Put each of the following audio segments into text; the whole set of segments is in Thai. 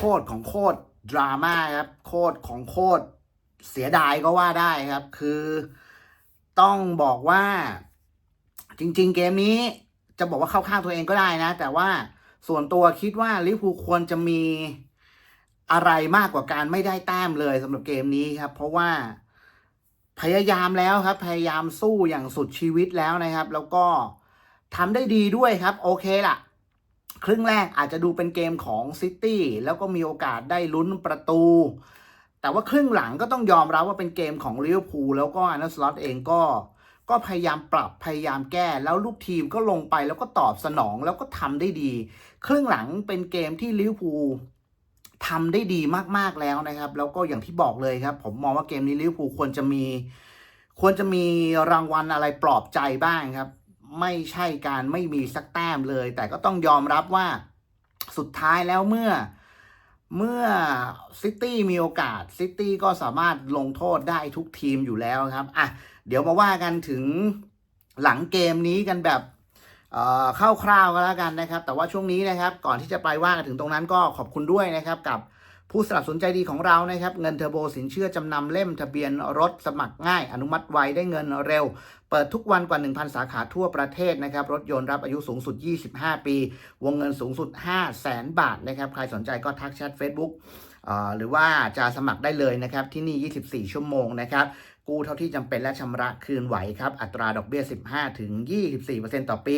คตรของโคตรดราม่าครับ โคตรของโคตรเสียดายก็ว่าได้ครับ คือต้องบอกว่าจริง ๆ เกมนี้จะบอกว่าเข้าข้างตัวเองก็ได้นะ แต่ว่าส่วนตัวคิดว่าลิเวอร์พูควรจะมีอะไรมากกว่าการไม่ได้แต้มเลยสำหรับเกมนี้ครับ เพราะว่าพยายามแล้วครับ พยายามสู้อย่างสุดชีวิตแล้วนะครับ แล้วก็ทำได้ดีด้วยครับ โอเคล่ะ ครึ่งแรกอาจจะดูเป็นเกมของซิตี้แล้วก็มีโอกาสได้ลุ้นประตู แต่ว่าครึ่งหลังก็ต้องยอมรับว่าเป็นเกมของลิเวอร์พูลแล้วก็อาร์เนสลอตเองก็ ก็พยายามปรับพยายามแก้ แล้วลูกทีมก็ลงไปแล้วก็ตอบสนองแล้วก็ทำได้ดี ครึ่งหลังเป็นเกมที่ลิเวอร์พูลทำได้ดีมากๆแล้วนะครับ แล้วก็อย่างที่บอกเลยครับ ผมมองว่าเกมนี้ลิเวอร์พูลควรจะมี ควรจะมีรางวัลอะไรปลอบใจบ้างครับ ไม่ใช่การไม่มีสักแต้มเลย แต่ก็ต้องยอมรับว่าสุดท้ายแล้วเมื่อเมื่อซิตี้มีโอกาสซิตี้ก็สามารถลงโทษได้ทุกทีมอยู่แล้วครับอะเดี๋ยวมาว่ากันถึงหลังเกมนี้กันแบบเอ่อคร่าวๆกันแล้วกันนะครับ แต่ว่าช่วงนี้นะครับก่อนที่จะไปว่ากันถึงตรงนั้นก็ขอบคุณด้วยนะครับ กับผู้สนับสนุนใจดีของเรานะครับ เงินเทอร์โบสินเชื่อจำนำเล่มทะเบียนรถสมัครง่าย อนุมัติไวได้เงินเร็ว เปิดทุกวันกว่า 1,000 สาขาทั่วประเทศนะครับ รถยนต์รับอายุสูงสุด 25 ปี วงเงินสูงสุด 5 0 0แสนบาทนะครับ ใครสนใจก็ทักแชท Facebook หรือว่าจะสมัครได้เลยนะครับ ที่นี่ 24 ชั่วโมงนะครับ กู้เท่าที่จำเป็นและชำระคืนไหวครับ อัตราดอกเบี้ย 15 ถึง 24%ต่อปี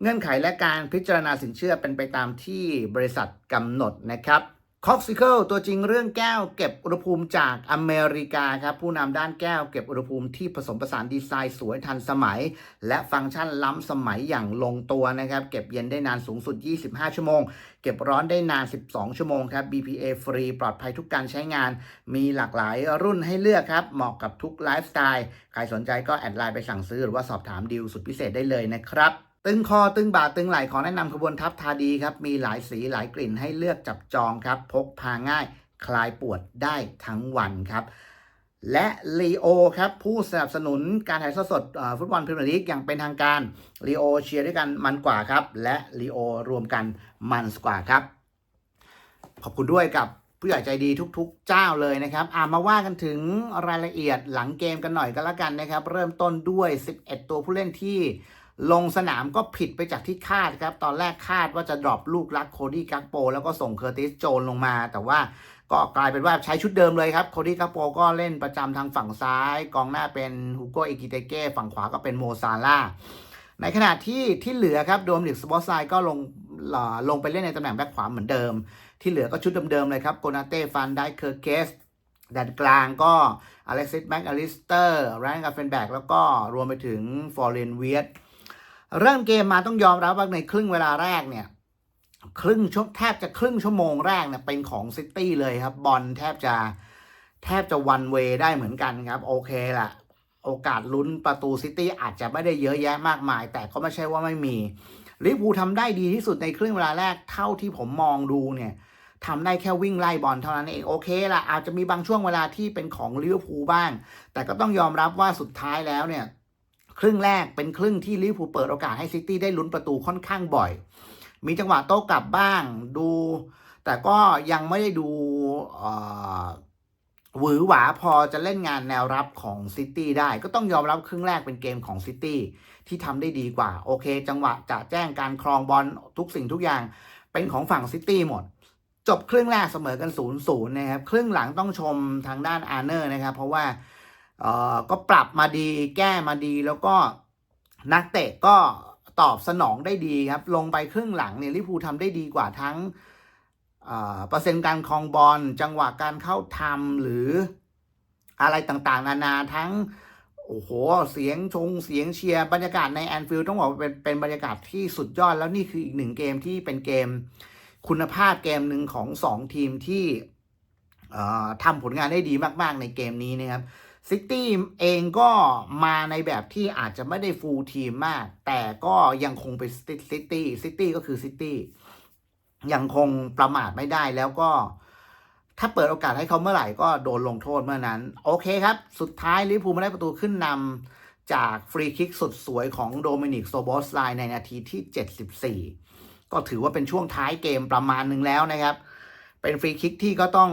เงื่อนไขและการพิจารณาสินเชื่อเป็นไปตามที่บริษัทกำหนดนะครับ คอกซิเคิลตัวจริงเรื่องแก้วเก็บอุณหภูมิจากอเมริกาครับ ผู้นำด้านแก้วเก็บอุณหภูมิที่ผสมผสานดีไซน์สวยทันสมัย และฟังก์ชันล้ำสมัยอย่างลงตัวนะครับ เก็บเย็นได้นานสูงสุด 25 ชั่วโมง เก็บร้อนได้นาน 12 ชั่วโมงครับ BPA ฟรีปลอดภัยทุกการใช้งาน มีหลากหลายรุ่นให้เลือกครับ เหมาะกับทุกไลฟ์สไตล์ ใครสนใจก็แอดไลน์ไปสั่งซื้อหรือว่าสอบถามดีลสุดพิเศษได้เลยนะครับ ตึงคอตึงบ่าตึงไหล่ขอแนะนำขบวนทัพทาดีครับ มีหลายสีหลายกลิ่นให้เลือกจับจองครับ พกพาง่าย คลายปวดได้ทั้งวันครับ และลีโอครับผู้สนับสนุนการถ่ายทอดสดฟุตบอลพรีเมียร์ลีกอย่างเป็นทางการลีโอเชียร์ด้วยกันมันกว่าครับ และลีโอรวมกันมันกว่าครับ ขอบคุณด้วยกับผู้ใหญ่ใจดีทุกๆ เจ้าเลยนะครับอ่ามาว่ากันถึงรายละเอียดหลังเกมกันหน่อยก็แล้วกันนะครับ เริ่มต้นด้วย 11 ตัวผู้เล่นที่ ลงสนามก็ผิดไปจากที่คาดครับ ตอนแรกคาดว่าจะดรอปลูกรักโคดี้กักโป แล้วก็ส่งเคอร์ติสโจนลงมา แต่ว่าก็กลายเป็นว่าใช้ชุดเดิมเลยครับ โคดี้กักโปก็เล่นประจำทางฝั่งซ้าย กองหน้าเป็นฮูโกเอกิเตเก้ฝั่งขวาก็เป็นโมซาล่าในขณะที่ที่เหลือครับโดมลิกสปอร์ตไซก็ลงลงไปเล่นในตำแหน่งแบ็คขวาเหมือนเดิม ที่เหลือก็ชุดเดิมๆเลยครับโกนาเต้ฟันได้เคอร์เกสแดนกลางก็อเล็กซิสแม็กอลิสเตอร์แรนกาเฟนแบกแล้วก็รวมไปถึงฟอร์เรนเวียต เริ่มเกมมาต้องยอมรับว่าในครึ่งเวลาแรกเนี่ยครึ่งชั่วแทบจะครึ่งชั่วโมงแรกเนี่ยเป็นของซิตี้เลยครับ บอลแทบจะแทบจะวันเวได้เหมือนกันครับ โอเคล่ะโอกาสลุ้นประตูซิตี้อาจจะไม่ได้เยอะแยะมากมาย แต่ก็ไม่ใช่ว่าไม่มีลิเวอร์พูทำได้ดีที่สุดในครึ่งเวลาแรกเท่าที่ผมมองดูเนี่ยทำได้แค่วิ่งไล่บอลเท่านั้นเองโอเคละอาจจะมีบางช่วงเวลาที่เป็นของลิเวอร์พูลบ้าง แต่ก็ต้องยอมรับว่าสุดท้ายแล้วเนี่ย ครึ่งแรกเป็นครึ่งที่ลิเวอร์พูลเปิดโอกาสให้ซิตี้ได้ลุ้นประตูค่อนข้างบ่อย มีจังหวะโต้กลับบ้างดู แต่ก็ยังไม่ได้ดูหวือหวาพอจะเล่นงานแนวรับของซิตี้ได้ ก็ต้องยอมรับครึ่งแรกเป็นเกมของซิตี้ที่ทำได้ดีกว่า โอเค จังหวะจะแจ้งการครองบอลทุกสิ่งทุกอย่างเป็นของฝั่งซิตี้หมด จบครึ่งแรกเสมอกัน0ูนย์นะครับ ครึ่งหลังต้องชมทางด้านอาร์เนอร์นะครับ เพราะว่า เอ่อก็ปรับมาดีแก้มาดีแล้วก็นักเตะก็ตอบสนองได้ดีครับ ลงไปครึ่งหลังเนี่ยลิเวอร์พูลทำได้ดีกว่าทั้งเอ่อเปอร์เซ็นต์การครองบอลจังหวะการเข้าทำหรืออะไรต่างๆ นานาทั้งโอ้โห เสียงชงเสียงเชียร์บรรยากาศในแอนฟิลด์ต้องบอกเป็นเป็นบรรยากาศที่สุดยอดแล้วนี่คืออีกหนึ่งเกมที่เป็นเกมคุณภาพเกมหนึ่งของสองทีมที่อ่อทำผลงานได้ดีมากๆในเกมนี้นะครับ ซิตี้เองก็มาในแบบที่อาจจะไม่ได้ฟูลทีมมาก แต่ก็ยังคงเป็นซิตี้ซิตี้ก็คือซิตี้ยังคงประมาทไม่ได้แล้วก็ ถ้าเปิดโอกาสให้เขาเมื่อไหร่ก็โดนลงโทษเมื่อนั้น โอเคครับ สุดท้ายลิเวอร์พูลมาได้ประตูขึ้นนำจากฟรีคิกสุดสวยของโดมินิกโซโบสไลน์ในนาทีที่ 74 ก็ถือว่าเป็นช่วงท้ายเกมประมาณหนึ่งแล้วนะครับ เป็นฟรีคิกที่ก็ต้อง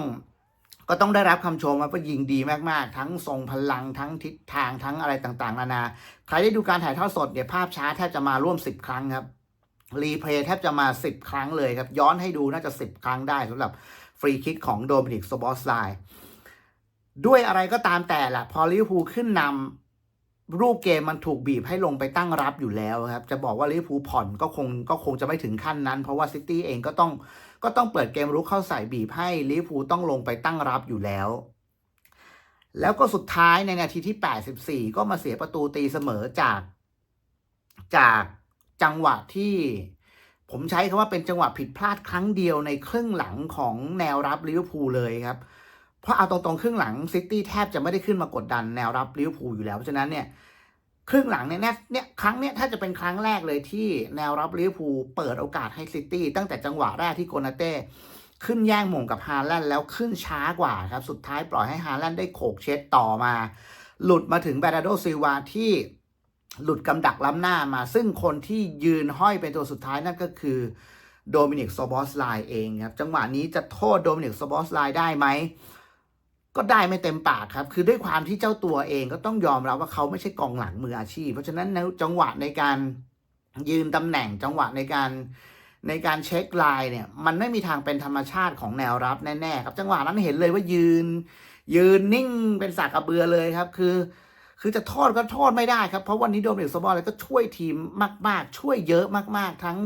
ก็ต้องได้รับคำชมว่ายิงดีมากๆ ทั้งทรงพลังทั้งทิศทางทั้งอะไรต่างๆ นานา ใครได้ดูการถ่ายทอดสดเนี่ยภาพช้าแทบจะมาร่วม 10 ครั้งครับรีเพลย์แทบจะมา 10 ครั้งเลยครับ ย้อนให้ดูน่าจะ 10 ครั้งได้สำหรับฟรีคิกของโดมินิกสบอสไลน์ด้วยอะไรก็ตามแต่ละพอลิเวอร์พูลขึ้นนำ รูปเกมมันถูกบีบให้ลงไปตั้งรับอยู่แล้วครับ จะบอกว่าลิเวอร์พูลผ่อนก็คงก็คงจะไม่ถึงขั้นนั้น เพราะว่าซิตี้เองก็ต้องก็ต้องเปิดเกมรุกเข้าใส่บีบให้ลิเวอร์พูลต้องลงไปตั้งรับอยู่แล้ว แล้วก็สุดท้ายในนาทีที่ 84 ก็มาเสียประตูตีเสมอจาก จากจังหวะที่ ผมใช้คำว่าเป็นจังหวะผิดพลาดครั้งเดียวในครึ่งหลังของแนวรับลิเวอร์พูลเลยครับ เพราะเอาตรงๆครึ่งหลังซิตี้แทบจะไม่ได้ขึ้นมากดดันแนวรับลิเวอร์พูลอยู่แล้วเพราะฉะนั้นเนี่ยครึ่งหลังเนี่ยเนี่ยครั้งเนี้ยถ้าจะเป็นครั้งแรกเลยที่แนวรับลิเวอร์พูลเปิดโอกาสให้ซิตี้ตั้งแต่จังหวะแรกที่โกนาเต้ขึ้นแย่งหม่งกับฮาแลนด์แล้วขึ้นช้ากว่าครับ สุดท้ายปล่อยให้ฮาแลนด์ได้โขกเช็ดต่อมา หลุดมาถึงแบราโดซิวาที่หลุดกำดักล้ำหน้ามา ซึ่งคนที่ยืนห้อยเป็นตัวสุดท้ายนั่นก็คือโดมินิกโซบอสไลน์เองครับ จังหวะนี้จะโทษโดมินิกโซบอสไลน์ได้ไหม ก็ได้ไม่เต็มปากครับ คือด้วยความที่เจ้าตัวเองก็ต้องยอมรับว่าเขาไม่ใช่กองหลังมืออาชีพ เพราะฉะนั้นในจังหวะในการยืนตำแหน่งจังหวะในการในการเช็คไลน์เนี่ย มันไม่มีทางเป็นธรรมชาติของแนวรับแน่ๆครับ จังหวะนั้นเห็นเลยว่ายืน ยืนนิ่งเป็นสากกระเบือเลยครับ คือ คือจะโทษก็โทษไม่ได้ครับ เพราะวันนี้โดมินิกโซบอลเลยก็ช่วยทีมมาก ๆ ช่วยเยอะมาก ๆ ทั้ง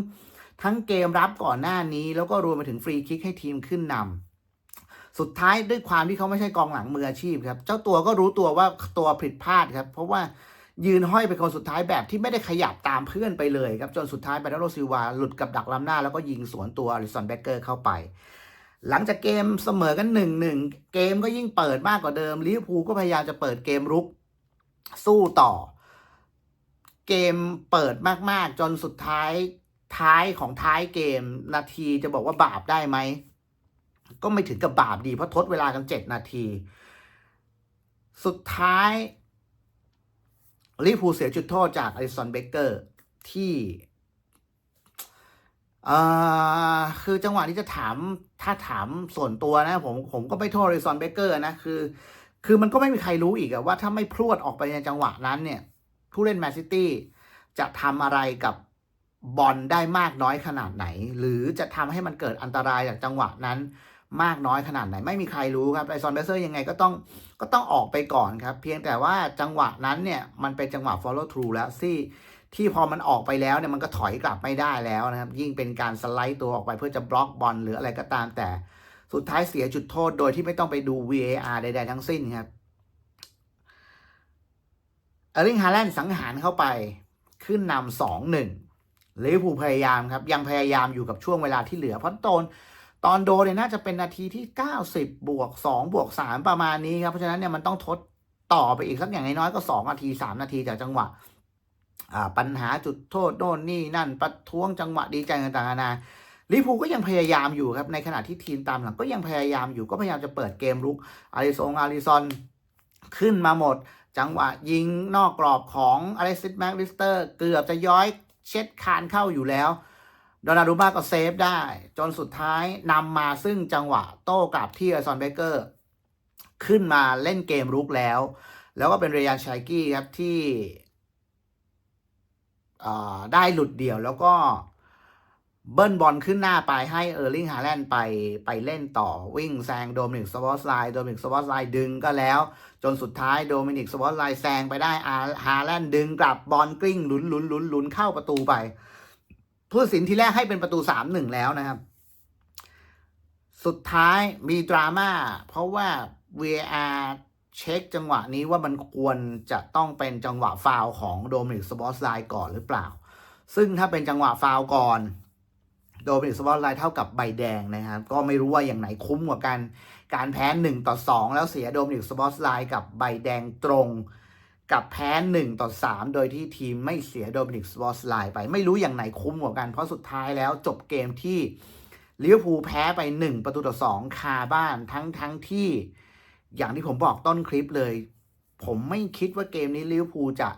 ทั้งเกมรับก่อนหน้านี้ แล้วก็รวมไปถึงฟรีคิกให้ทีมขึ้นนำ สุดท้ายด้วยความที่เขาไม่ใช่กองหลังมืออาชีพครับ เจ้าตัวก็รู้ตัวว่าตัวผิดพลาดครับ เพราะว่ายืนห้อยเป็นคนสุดท้ายแบบที่ไม่ได้ขยับตามเพื่อนไปเลยครับ จนสุดท้ายแบรโรซิลวาหลุดกับดักล้ำหน้า แล้วก็ยิงสวนตัวอลิสันเบเกอร์เข้าไป หลังจากเกมเสมอกันหนึ่งหนึ่งเกมก็ยิ่งเปิดมากกว่าเดิมลิเวอร์พูลก็พยายามจะเปิดเกมรุกสู้ต่อ เกมเปิดมากๆ จนสุดท้ายท้ายของท้ายเกม นาทีจะบอกว่าบาปได้ไหม ก็ไม่ถึงกับบาปดีเพราะทดเวลากันเจ็ดนาที สุดท้ายลิเวอร์พูเสียจุดโทษจากอลิสันเบเกอร์ที่อ่าคือจังหวะที่จะถามถ้าถามส่วนตัวนะผมผมก็ไม่โทษอลิสันเบเกอร์นะคือ คือมันก็ไม่มีใครรู้อีกว่าถ้าไม่พรวดออกไปในจังหวะนั้นเนี่ยผู้เล่นแมนซิตี้จะทำอะไรกับบอลได้มากน้อยขนาดไหน หรือจะทำให้มันเกิดอันตรายจากจังหวะนั้น มากน้อยขนาดไหน ไม่มีใครรู้ครับไอซอนเบเซอร์ยังไงก็ต้องก็ต้องออกไปก่อนครับ เพียงแต่ว่าจังหวะนั้นเนี่ยมันเป็นจังหวะ follow through แล้วที่ที่พอมันออกไปแล้วเนี่ยมันก็ถอยกลับไม่ได้แล้วนะครับ ยิ่งเป็นการสไลด์ตัวออกไปเพื่อจะบล็อกบอลหรืออะไรก็ตามแต่สุดท้ายเสียจุดโทษโดยที่ไม่ต้องไปดู VAR ใดๆทั้งสิ้นครับเออร์ลิงฮาแลนด์สังหารเข้าไปขึ้นนำสองหนึ่งลิเวอร์พูลพยายามครับ ยังพยายามอยู่กับช่วงเวลาที่เหลือเพราะตน ตอนโดเนี่ยน่าจะเป็นนาทีที่ 90 บวก 2 บวก 3 ประมาณนี้ครับ เพราะฉะนั้นเนี่ยมันต้องทดต่อไปอีกสักอย่างน้อยก็ 2 นาที 3 นาทีจากจังหวะปัญหาจุดโทษโน่นนี่นั่นประท้วงจังหวะดีใจต่างๆนานาลิเวอร์พูก็ยังพยายามอยู่ครับในขณะที่ทีมตามหลังก็ยังพยายามอยู่ก็พยายามจะเปิดเกมลุกอาริซงอาริซอนขึ้นมาหมด จังหวะยิงนอกกรอบของอเล็กซิสแม็กลิสเตอร์ เกือบจะย้อยเช็ดคานเข้าอยู่แล้ว โดนารูมาก็เซฟได้ จนสุดท้ายนำมาซึ่งจังหวะโต้กลับที่อซอนเบเกอร์ ขึ้นมาเล่นเกมรุกแล้ว แล้วก็เป็นเรยันชัยกี้ครับที่ได้หลุดเดี่ยวแล้วก็เบิ้ลบอลขึ้นหน้าไปให้เออร์ลิงฮาแลนด์ไปไปเล่นต่อวิ่งแซงโดมินิกสวอสไลน์โดมินิกสวอสไลน์ดึงก็แล้ว จนสุดท้ายโดมินิกสวอสไลน์แซงไปได้อาฮาแลนด์ดึงกลับบอลกลิ้งหลุนหลุนหลุนหลุนเข้าประตูไป ผู้สินทีแรกให้เป็นประตูสามหนึ่งแล้วนะครับ สุดท้ายมีดราม่าเพราะว่า VAR เช็คจังหวะนี้ว่ามันควรจะต้องเป็นจังหวะฟาวของโดมินิกสบอสไลน์ก่อนหรือเปล่า ซึ่งถ้าเป็นจังหวะฟาวก่อนโดมินิกสบอสไลน์เท่ากับใบแดงนะครับ ก็ไม่รู้ว่าอย่างไหนคุ้มกว่ากัน การแพ้หนึ่งต่อสองแล้วเสียโดมินิกสบอสไลน์กับใบแดงตรง กับแพ้หนึ่งต่อสามโดยที่ทีมไม่เสียโดมินิกสวอสไลน์ไป ไม่รู้อย่างไหนคุ้มกว่ากัน เพราะสุดท้ายแล้วจบเกมที่ลิเวอร์พูลแพ้ไปหนึ่งประตูต่อสองคาบ้านทั้งทั้งที่ อย่างที่ผมบอกต้นคลิปเลย ผมไม่คิดว่าเกมนี้ลิเวอร์พูลจะ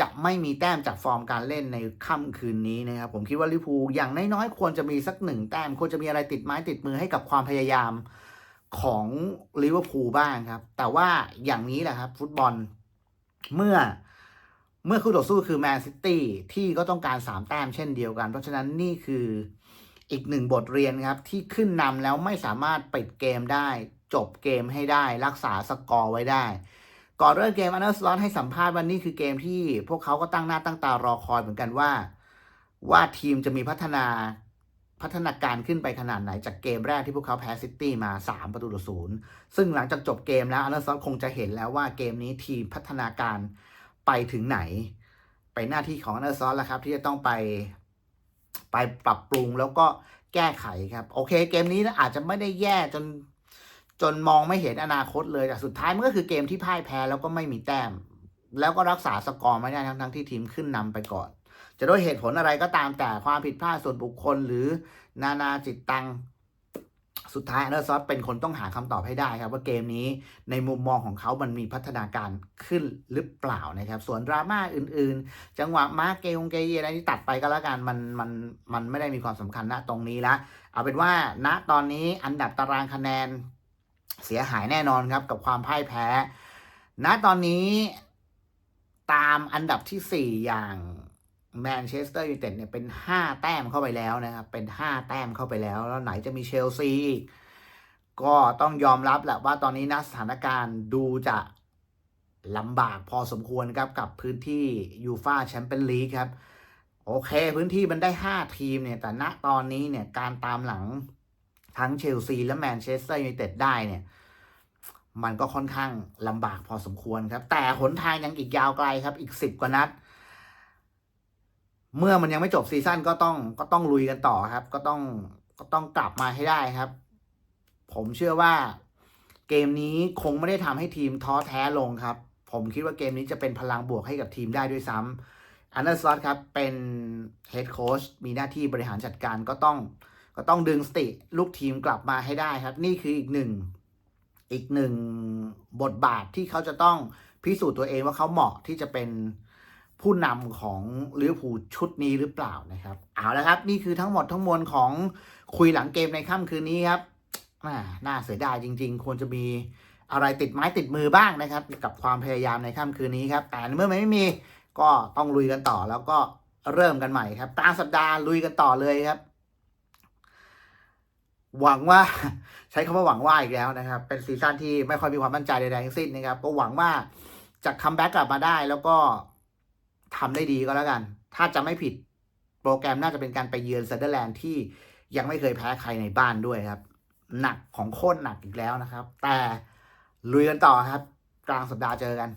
จะไม่มีแต้มจากฟอร์มการเล่นในค่ำคืนนี้นะครับ ผมคิดว่าลิเวอร์พูลอย่างน้อยๆควรจะมีสักหนึ่งแต้ม ควรจะมีอะไรติดไม้ติดมือให้กับความพยายามของลิเวอร์พูลบ้างครับ แต่ว่าอย่างนี้แหละครับ ฟุตบอล เมื่อเมื่อคู่ต่อสู้คือแมนซิตี้ที่ก็ต้องการสามแต้มเช่นเดียวกัน เพราะฉะนั้นนี่คืออีกหนึ่งบทเรียนครับ ที่ขึ้นนำแล้วไม่สามารถปิดเกมได้ จบเกมให้ได้รักษาสกอร์ไว้ได้ ก่อนเริ่มเกมอันเดอร์สลอตให้สัมภาษณ์ว่านี่คือเกมที่พวกเขาก็ตั้งหน้าตั้งตารอคอยเหมือนกันว่า ว่าทีมจะมีพัฒนา พัฒนาการขึ้นไปขนาดไหนจากเกมแรกที่พวกเขาแพ้ซิตี้มา 3 ประตูต่อศูนย์ซึ่งหลังจากจบเกมแล้วอันเดอร์สล็อตคงจะเห็นแล้วว่าเกมนี้ทีมพัฒนาการไปถึงไหน ไปหน้าที่ของอันเดอร์ซอสแล้วครับ ที่จะต้องไปไปปรับปรุงแล้วก็แก้ไขครับ โอเค เกมนี้อาจจะไม่ได้แย่จนจนมองไม่เห็นอนาคตเลยแต่สุดท้ายมันก็คือเกมที่พ่ายแพ้แล้วก็ไม่มีแต้ม แล้วก็รักษาสกอร์ไม่ได้ทั้งทั้งที่ทีมขึ้นนำไปก่อน จะด้วยเหตุผลอะไรก็ตามแต่ความผิดพลาดส่วนบุคคลหรือนานาจิตตังสุดท้ายอันเดอร์ซอสเป็นคนต้องหาคำตอบให้ได้ครับ ว่าเกมนี้ในมุมมองของเขามันมีพัฒนาการขึ้นหรือเปล่านะครับ ส่วนดราม่าอื่นๆ จังหวะมาร์กเกยงเกยอะไรที่ตัดไปก็แล้วกันมันมันมันไม่ได้มีความสำคัญณตรงนี้ละเอาเป็นว่าณตอนนี้อันดับตารางคะแนนเสียหายแน่นอนครับกับความพ่ายแพ้ ณตอนนี้ตามอันดับที่ 4 อย่าง แมนเชสเตอร์ยูไนเต็ดเนี่ยเป็น 5 แต้มเข้าไปแล้วนะครับ เป็น 5 แต้มเข้าไปแล้ว แล้วไหนจะมีเชลซีอีกก็ต้องยอมรับแหละว่าตอนนี้นะสถานการณ์ดูจะลำบากพอสมควรครับกับพื้นที่ยูฟาแชมเปี้ยนลีกครับ โอเค พื้นที่มันได้ 5 ทีมเนี่ย แต่ณตอนนี้เนี่ยการตามหลังทั้งเชลซีและแมนเชสเตอร์ยูไนเต็ดได้เนี่ย มันก็ค่อนข้างลำบากพอสมควรครับ แต่หนทางยังอีกยาวไกลครับอีกสิบกว่านัด เมื่อมันยังไม่จบซีซั่นก็ต้องก็ต้องลุยกันต่อครับ ก็ต้องก็ต้องกลับมาให้ได้ครับ ผมเชื่อว่าเกมนี้คงไม่ได้ทำให้ทีมท้อแท้ลงครับ ผมคิดว่าเกมนี้จะเป็นพลังบวกให้กับทีมได้ด้วยซ้ำอันเดอร์สลอตครับ เป็นเฮดโค้ชมีหน้าที่บริหารจัดการก็ต้อง ก็ต้องดึงสติลูกทีมกลับมาให้ได้ครับ นี่คืออีกหนึ่งอีกหนึ่งบทบาทที่เขาจะต้องพิสูจน์ตัวเองว่าเขาเหมาะที่จะเป็น ผู้นำของลิเวอร์พูลชุดนี้หรือเปล่านะครับ เอาละครับนี่คือทั้งหมดทั้งมวลของคุยหลังเกมในค่ำคืนนี้ครับน่าเสียดายจริง ๆ ควรจะมีอะไรติดไม้ติดมือบ้างนะครับ กับความพยายามในค่ำคืนนี้ครับ แต่เมื่อไม่มีก็ต้องลุยกันต่อแล้วก็เริ่มกันใหม่ครับกลางสัปดาห์ลุยกันต่อเลยครับ หวังว่าใช้คำว่าหวังว่าอีกแล้วนะครับ เป็นซีซั่นที่ไม่ค่อยมีความมั่นใจใดๆทั้งสิ้นนะครับ ก็หวังว่าจะคัมแบ็กกลับมาได้แล้วก็ ทำได้ดีก็แล้วกัน ถ้าจะไม่ผิดโปรแกรมน่าจะเป็นการไปเยือนเซเดอร์แลนด์ที่ยังไม่เคยแพ้ใครในบ้านด้วยครับ หนักของโคตรหนักอีกแล้วนะครับ แต่ลุยกันต่อครับ กลางสัปดาห์เจอกัน